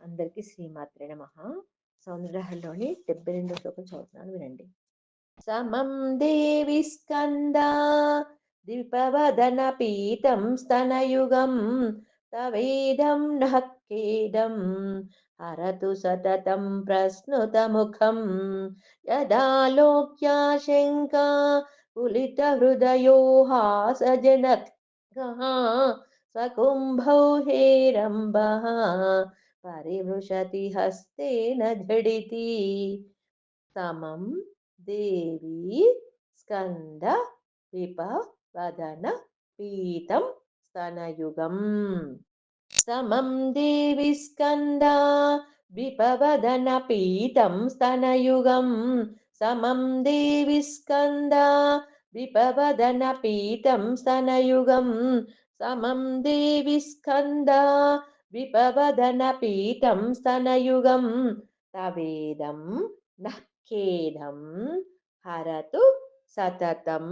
అందరికీ శ్రీమాత్రే నమ సౌందర్యలోని డెబ్బై రెండో శ్లోకం చదువుతున్నాను వినండి సమం దేవి స్కంద ద్విపవదన పీతం స్తనయుగం తవేదం నహ్కేదం హరతు సతతం ప్రస్నుతముఖం యదాలోక్యాశంకా కులిత హృదయో హాసజనక్ స్వకుంభౌ हेरम्बः పరిమృశతి హస్తేన జడితి. సమం దేవి స్కంద విప వదన పీతం స్తనయుగం. సమం దేవి స్కంద విపవదన పీతం స్తనయుగం. సమం దేవి స్కంద విపవదన పీతం స్తనయుగం. సమం దేవి స్కంద విపవదనపీఠం స్తనయుగం తవేదం నఃఖేదం హరతు సతతం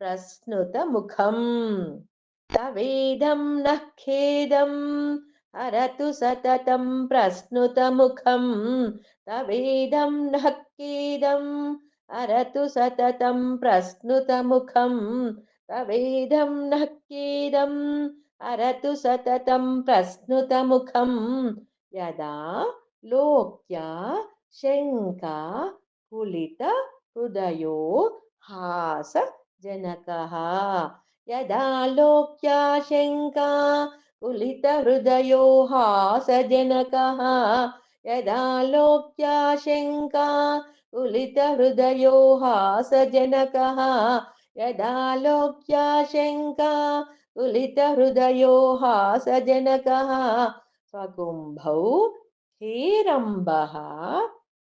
ప్రస్నుతముఖం తవేదం నఃఖేదం హరతు సతతం ప్రస్నుతముఖం తవేదం నఃఖేదం హరతు సతతం ప్రస్నుతముఖం తవేదం నఃఖేదం అరతు సతతం ప్రశ్నుతముఖం యదా లోక్య శంకా కులిత హృదయో హాస జనక యదా లోక్య శంకా కులిత హృదయో హాస జనక యదా లోక్య శంకా కులిత హృదయో హాస జనక యదా లోక్య శంకా यदा लोक्या शङ्का कुलित हृदयो हासजनकः स्वकुम्भौ हेरम्बः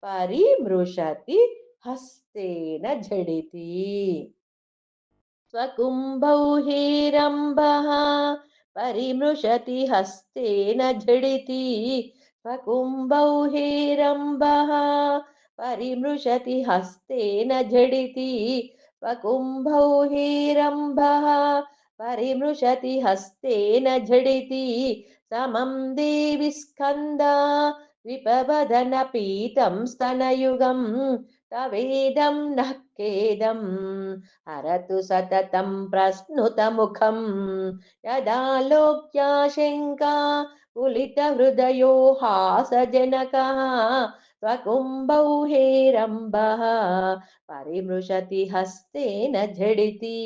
परिमृशति हस्तेन झटिति स्वकुम्भौ हेरम्बः परिमृशति हस्तेन झटिति स्वकुम्भौ हेरम्बः परिमृशति हस्तेन झटिति स्वकुम्भौ हेरम्बः परिमृशति हस्तेन झटिति समं देवि स्कन्दा विपवदन पीतं स्तनयुगं तवेदं नः खेदं हरतु सततं प्रस्नुतमुखं यदा लोक्या शङ्का कुलितहृदयो हासजनकः स्वकुम्भौ हेरम्बः परिमृशति हस्तेन झटिति